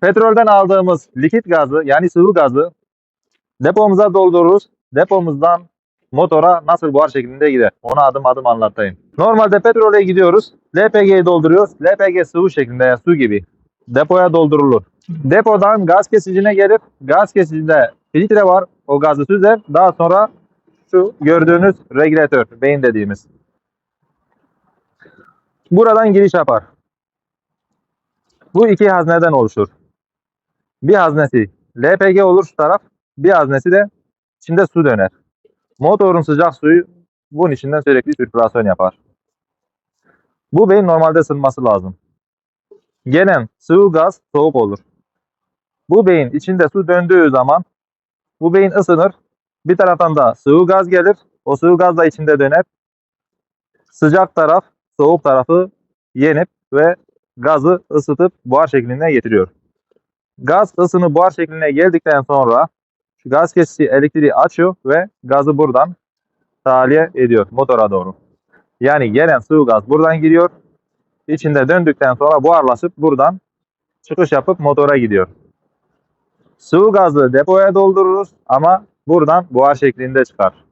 Petrolden aldığımız likit gazı yani sıvı gazı depomuza doldururuz. Depomuzdan motora nasıl buhar şeklinde gider. Onu adım adım anlatayım. Normalde petrole gidiyoruz. LPG'yi dolduruyoruz. LPG sıvı şeklinde yani su gibi. Depoya doldurulur. Depodan gaz kesicine gelir. Gaz kesicinde filtre var. O gazı süzer. Daha sonra şu gördüğünüz regülatör, beyin dediğimiz. Buradan giriş yapar. Bu iki hazneden oluşur. Bir haznesi LPG olur taraf. Bir haznesi de içinde su döner. Motorun sıcak suyu bunun içinden sürekli sirkülasyon yapar. Bu beyin normalde ısınması lazım. Gelen sıvı gaz soğuk olur. Bu beyin içinde su döndüğü zaman bu beyin ısınır. Bir taraftan da sıvı gaz gelir. O sıvı gaz da içinde döner. Sıcak taraf soğuk tarafı yenip ve gazı ısıtıp buhar şekline getiriyor. Gaz ısını buhar şekline geldikten sonra şu gaz kesici elektriği açıyor ve gazı buradan tahliye ediyor motora doğru. Yani gelen sıvı gaz buradan giriyor. İçinde döndükten sonra buharlaşıp buradan çıkış yapıp motora gidiyor. Sıvı gazı depoya doldururuz ama buradan buhar şeklinde çıkar.